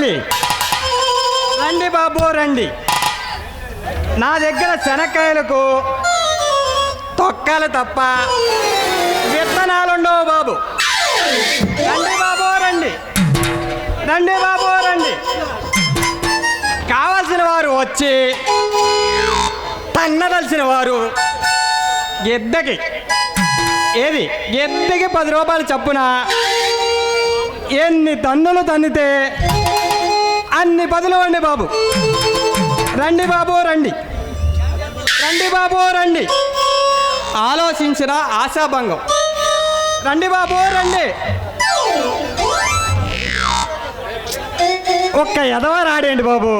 రండి. రండి బాబు రండి. నా దగ్గర శనక్కాయలకు తొక్కలు తప్ప విత్తనాలుండవు బాబు. రండి బాబు రండి. రండి బాబు రండి. కావలసిన వారు వచ్చి తన్నదలసిన వారు ఎద్దకి ఏది? ఎద్దకి పది రూపాయలు చప్పున ఎన్ని తన్నులు తన్నితే అన్ని పదులు అండి బాబు. రండి బాబు రండి. రండి బాబు రండి. ఆలోచించిన ఆశాభంగం. రండి బాబు రండి. ఒక్క ఎదవ రాడేంటి బాబు?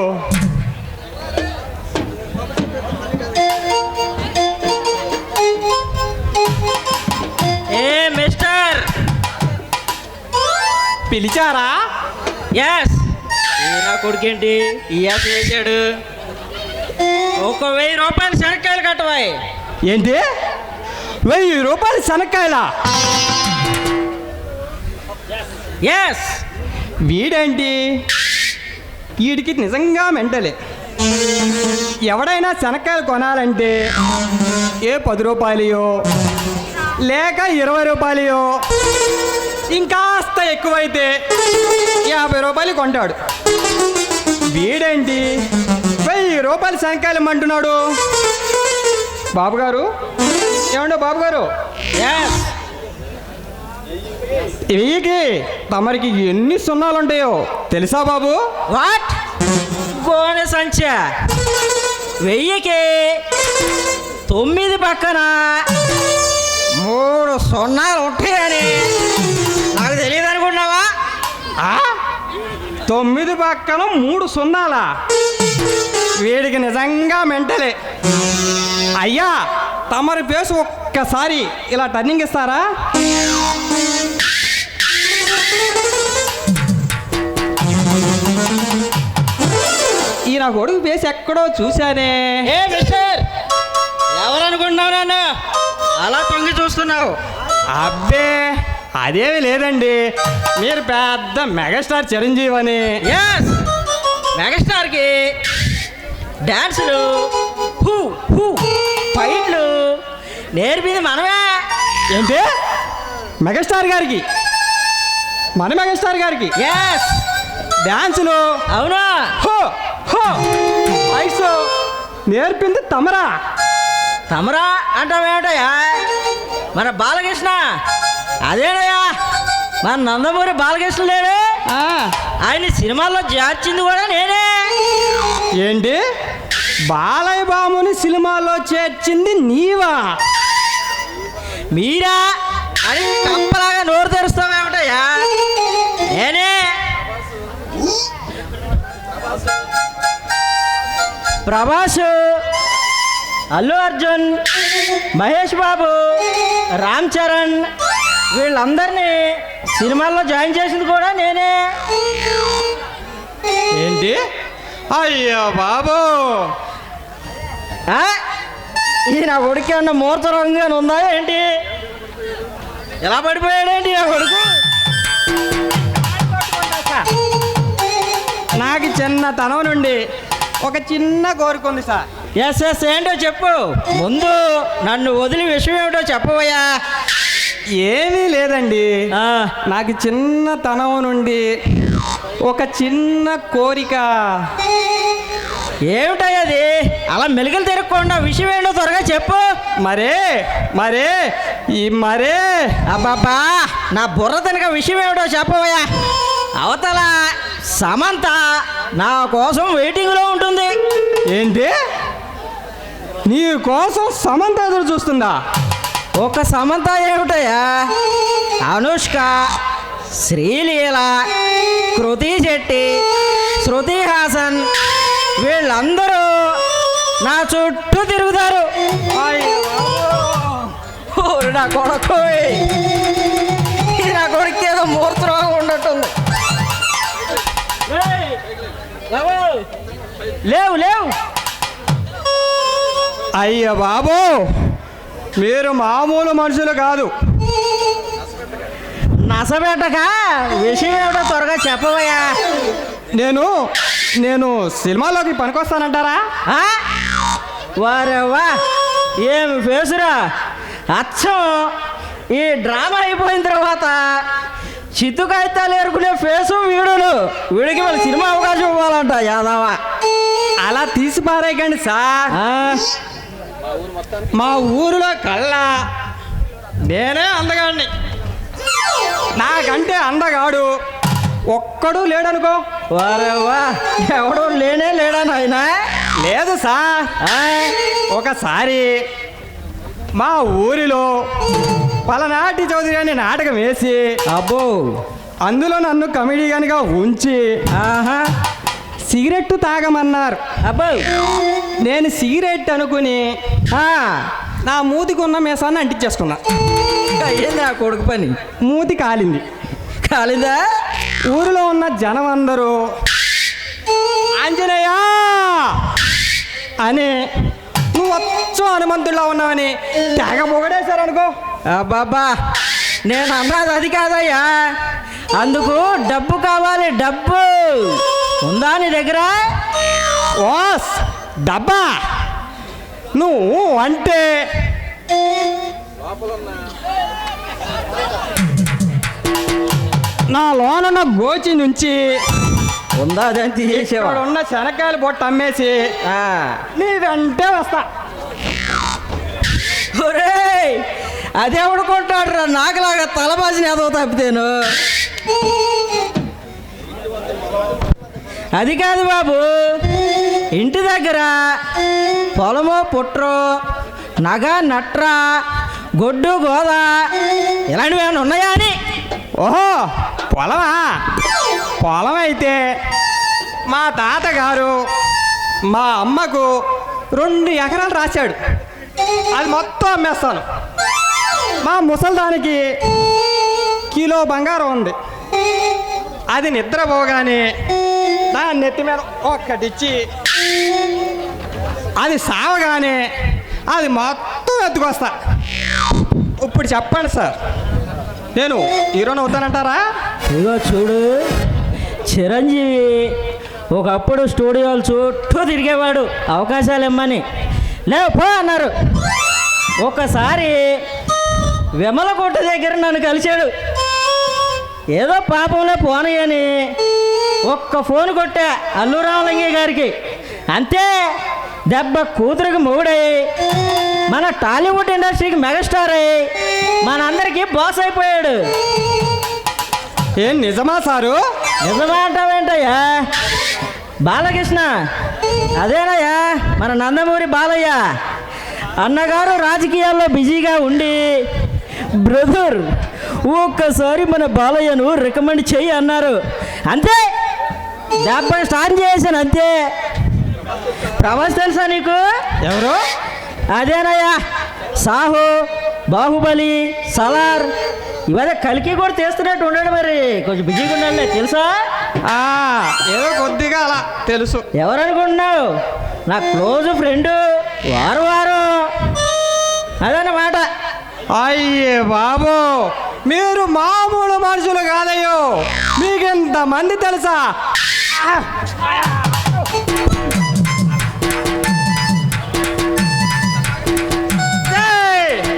ఏ మిస్టర్? పిలిచారా? ఎస్ నా కొడుకేంటి? ఇయాస్ వేసాడు ఒక వెయ్యి రూపాయలు శనక్కాయలు కట్టవాయి. ఏంటి? వెయ్యి రూపాయలు శనక్కాయలా? ఎస్ వీడేంటి? వీడికి నిజంగా మెంటలే. ఎవడైనా శనక్కాయలు కొనాలంటే ఏ పది రూపాయలయో లేక ఇరవై రూపాయలయో ఇంకాస్త ఎక్కువైతే యాభై రూపాయలు కొంటాడు. వీడేంటి? వెయ్యి రూపాయలు శనక్కాయలు ఇమ్మంటున్నాడు బాబుగారు? ఏమండో బాబుగారు? వెయ్యికి తమరికి ఎన్ని సున్నాలు ఉంటాయో తెలుసా బాబు? వాట్ గోనె సంఖ్య. వెయ్యికి తొమ్మిది పక్కన మూడు సున్నాలు ఉంటాయని. నాకు తెలియదు అనుకున్నావా ఆ? తొమ్మిది పక్కన మూడు సున్నాలా. వీడికి నిజంగా మెంటలే. అయ్యా తమరి పేసు ఒక్కసారి ఇలా టర్నింగ్ ఇస్తారా? ఈ నా కొడుకు పేసి ఎక్కడో చూశానే. ఏ మిస్టర్ ఎవరనుకుంటున్నావు నన్ను? అలా తొంగి చూస్తున్నావు. అబ్బే అదేమి లేదండి. మీరు పెద్ద మెగాస్టార్ చిరంజీవి అని. ఎస్ మెగాస్టార్కి డాన్సులు హూ హూ ఫైట్లు నేర్పింది మనమే. ఏంటి? మెగాస్టార్ గారికి? మన మెగాస్టార్ గారికి? ఎస్ డాన్సులు. అవునా? హో హో ఐసు నేర్పింది తమరా. తమరా అంటావేమిటయ్యా మన బాలకృష్ణ. అదేనయ్యా మన నందమూరి బాలకృష్ణ లేడు. ఆయన సినిమాల్లో చేర్చింది కూడా నేనే. ఏంటి? బాలయ్య బాముని సినిమాలో చేర్చింది నీవా? మీరా? అని కంపలాగా నోరు తెరుస్తావేమిటయ్యా నేనే. ప్రభాస్ అల్లు అర్జున్ మహేష్ బాబు రామ్ చరణ్ వీళ్ళందరినీ సినిమాల్లో జాయిన్ చేసింది కూడా నేనే. ఏంటి? అయ్యో బాబు? ఈ నా కొడుకు అన్న మూర్త రంగుగా ఉందా ఏంటి? ఎలా పడిపోయాడేంటి నా కొడుకు? నాకు చిన్నతనం నుండి ఒక చిన్న కోరిక ఉంది సార్. ఎస్ ఎస్ ఏంటో చెప్పు. ముందు నన్ను వదిలి విషయం ఏమిటో చెప్పవయ్యా. ఏమీ లేదండి. నాకు చిన్నతనం నుండి ఒక చిన్న కోరిక. ఏమిటయ్యది అలా మెలుగులు తిరగకుండా విషయం ఏంటో త్వరగా చెప్పు. మరే మరే ఈ మరే. అబ్బాబ్బా నా బుర్ర తినక విషయం ఏమిటో చెప్పవయ్యా. అవతల సమంత నా కోసం వెయిటింగ్లో ఉంటుంది. ఏంటి? నీ కోసం సమంత ఎదురు చూస్తుందా? ఒక సమంత ఏమిటయ్యా? అనుష్క శ్రీలీల కృతి శెట్టి శృతి హాసన్ వీళ్ళందరూ నా చుట్టూ తిరుగుతారు. నా కొడుకు! ఇది నా కొడుకు ఏదో మూర్తరోగం ఉండటుంది లేవు లేవు. అయ్య బాబు! మీరు మామూలు మనుషులు కాదు. నసబెట్టక విషయం ఏమిటో త్వరగా చెప్పవయ్యా. నేను నేను సినిమాలోకి పనికొస్తానంటారా? వారెవ్వా ఏమి ఫేసురా అచ్చం ఈ డ్రామా అయిపోయిన తర్వాత చిత్తు కాగితాలు ఏరుకునే ఫేసు వీడును. వీడికి వాళ్ళ సినిమా అవకాశం ఇవ్వాలంట యాదవా. అలా తీసి పారేయకండి సార్? మా ఊరిలో కల్లా. నేనే అందగాడిని. నాకంటే అందగాడు. ఒక్కడు లేడనుకో. వారెవ్వా ఎవడో లేనే లేడా నాయన? లేదు సార్ ఒకసారి మా ఊరిలో పలనాటి చౌదరి అని నాటకం వేసి అబ్బో. అందులో నన్ను కమెడియన్గా ఉంచి ఆహా సిగరెట్టు తాగమన్నారు. అబ్బో. నేను సిగరెట్ అనుకుని నా మూతికి ఉన్న మీసాన్ని అంటించేసుకున్నా అయ్యింది ఆ కొడుకు పని. మూతి కాలింది. కాలిందా? ఊరిలో ఉన్న జనం అందరూ ఆంజనేయ! అని నువ్వు వచ్చు హనుమంతుడిలా ఉన్నావని తెగ పొగడేశారు అనుకో అబ్బాబ్బా నేను అన్నది అది కాదయ్యా. అందుకు డబ్బు కావాలి డబ్బు. ఉందా నీ దగ్గర? ఓస్! డబ్బా? నువ్వు అంటే నా లోనున్న గోచి నుంచి ఉందా అదని ఉన్న శనక్కాయల బొట్ట అమ్మేసి నీ వెంటే వస్తా. అదెవడు కొంటాడు రా నాకులాగా తలబాసిన ఏదో తప్పితేను. అది కాదు బాబు. ఇంటి దగ్గర పొలమో పుట్రో నగ నట్ర గొడ్డు గోద ఇలాంటివి ఏమైనా ఉన్నాయా అని? ఓహో పొలమా? పొలం అయితే మా తాతగారు మా అమ్మకు రెండు ఎకరాలు రాశాడు. అది మొత్తం అమ్మేస్తాను. మా ముసల్దానికి కిలో బంగారం ఉంది. అది నిద్రపోగానే దాని నెత్తి మీద ఒక్కటిచ్చి అది సావగానే అది మొత్తం ఎత్తుకొస్తా. ఇప్పుడు చెప్పండి సార్. నేను హీరోని అవుతానంటారా? ఇదిగో చూడు. చిరంజీవి ఒకప్పుడు స్టూడియోలు చుట్టూ తిరిగేవాడు. అవకాశాలు ఇమ్మని. లేవు పో అన్నారు. ఒకసారి విమలకోట దగ్గర నన్ను కలిశాడు. ఏదో పాపంలో పోనయ్యని ఒక్క ఫోన్ కొట్టా అల్లు రామలింగ గారికి. అంతే. దెబ్బ కూతురికి మొగుడై మన టాలీవుడ్ ఇండస్ట్రీకి మెగాస్టార్ అయ్యి మనందరికీ బాస్ అయిపోయాడు. ఏం నిజమా సారు? నిజమా అంటావేంటయ్యా? బాలకృష్ణ అదేనయ్యా మన నందమూరి బాలయ్య. అన్నగారు రాజకీయాల్లో బిజీగా ఉండి బ్రదర్ ఒక్కసారి మన బాలయ్యను రికమెండ్ చెయ్యి అన్నారు. అంతే డెబ్బై స్టార్ట్ చేశాను అంతే. ప్రభాస్ తెలుసా నీకు? ఎవరు? అదేనయ్యా సాహు బాహుబలి సలార్ ఇవన్నీ కలికి కూడా తీస్తున్నట్టు ఉన్నాడు మరి. కొంచెం బిజీగా ఉండాలి తెలుసా? ఏదో కొద్దిగా అలా తెలుసు. ఎవరనుకుంటున్నావు? నా క్లోజ్ ఫ్రెండ్ వారు వారు. అదన్నమాట. అయ్యే బాబు మీరు మామూలు మనుషులు కాదయ్యో. మీకెంత మంది తెలుసా?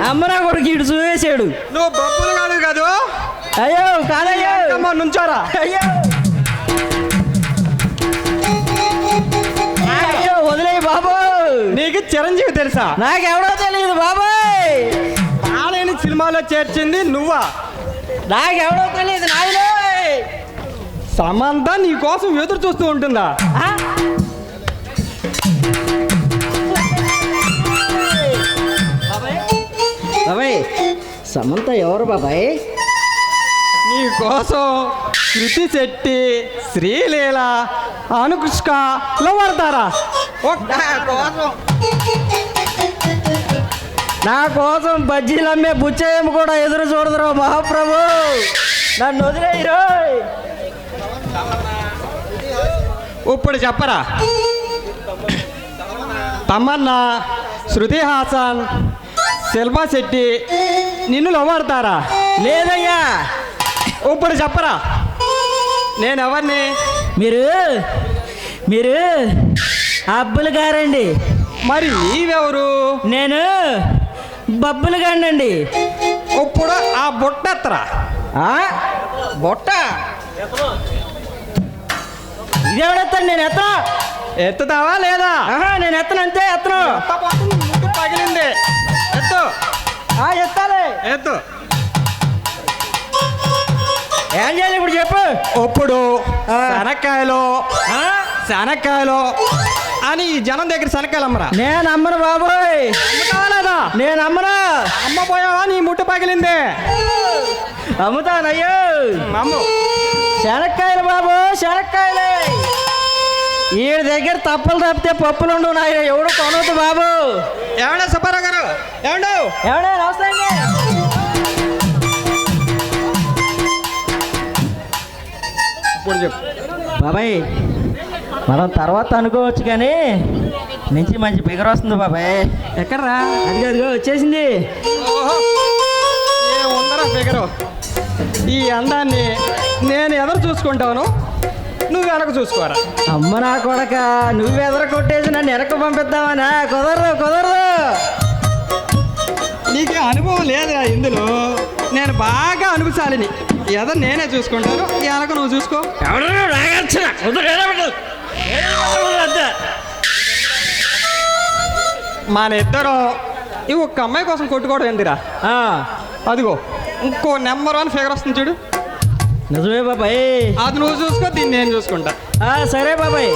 అమ్మరా కొడుకు ఇటు చూసేసాడు. నువ్వు బొబ్బులు కాదు కాదు? అయ్యో కాదయ్యో. అమ్మ నుంచోరా. అయ్యో. అయ్యో బాబు. నీకు చిరంజీవి తెలుసా? నాకెవడో తెలియదు బాబాయ్ ఆలయని సినిమాలో చేర్చింది నువ్వా? నాకెవడో తెలియదు నాయనో సమంత నీ కోసం ఎదురు చూస్తూ ఉంటుందా? సమంత ఎవరు బాబాయ్? నీ కోసం శృతి శెట్టి శ్రీలీల అనుష్క లవర్తారా. నా కోసం బజ్జీలు అమ్మే బుచ్చయ్యం కూడా ఎదురు చూడదురు మహాప్రభు. నన్ను వదిలేయరు ఇప్పుడు చెప్పరా? తమన్నా. శృతి హాసన్. శిల్పా శెట్టి నిన్ను లవ్వాడతారా లేదయ్యా. ఇప్పుడు చెప్పరా. నేను ఎవరిని మీరు మీరు అబ్బులు గారండి. మరి నీవెవరు నేను బబ్బులు గాండండి ఇప్పుడు ఆ బుట్టెత్తరా ఆ? బొట్ట? ఇదేవిడెత్తాను నేను ఎత్తను. ఎత్తుతావా లేదా? నేను ఎత్తను అంతే ఎత్తను. పగిలింది. ఎత్తాలి ఎత్తు ఏం చేయాలి ఇప్పుడు చెప్పు. ఇప్పుడు. శనక్కాయలు? శనక్కాయలు అని జనం దగ్గర శనక్కాయలు అమ్మరా? నేను అమ్మను బాబోయ్. అమ్ముతావా లేదా? నేను అమ్మను. అమ్మ పోయావా? నీ ముట్టు పగిలింది. అమ్ముతానయ్యో. అమ్ము. శనక్కాయలు బాబు శనక్కాయలే. వీడి దగ్గర తప్పులు తప్పితే పప్పులు ఉండవు నాయన ఎవడు కొనవద్దు బాబు. ఏమండే సుబ్బారావు గారు? ఏమండు? ఎవడే నమస్తే అండి. ఇప్పుడు చెప్పు. బాబాయ్ మనం తర్వాత అనుకోవచ్చు కానీ నుంచి మంచి బిగర్ వస్తుంది బాబాయ్. ఎక్కడరా? అదిగో అదిగో వచ్చేసింది. ఉందరా ఫిగరు? ఈ అందాన్ని నేను ఎదురు చూసుకుంటాను. నువ్వు వెనక చూసుకోరా. అమ్మ నా కొడక నువ్వు ఎదర కొట్టేసి నన్ను వెనక్కి పంపిద్దామనా? కుదరదు కుదరదు. నీకు అనుభవం లేదురా ఇందులో. నేను బాగా అనుభవశాలిని. ఎదరు నేనే చూసుకుంటాను వెనక నువ్వు చూసుకో. మన ఇద్దరం ఈ ఒక్క అమ్మాయి కోసం కొట్టుకోవడం ఎందురా ఆ, అదిగో ఇంకో నెంబర్ వన్ ఫిగర్ వస్తుంది చూడు. నిజమే బాబాయ్. అది నువ్వు చూసుకో దీన్ని నేను చూసుకుంటా. ఆ, సరే బాబాయ్.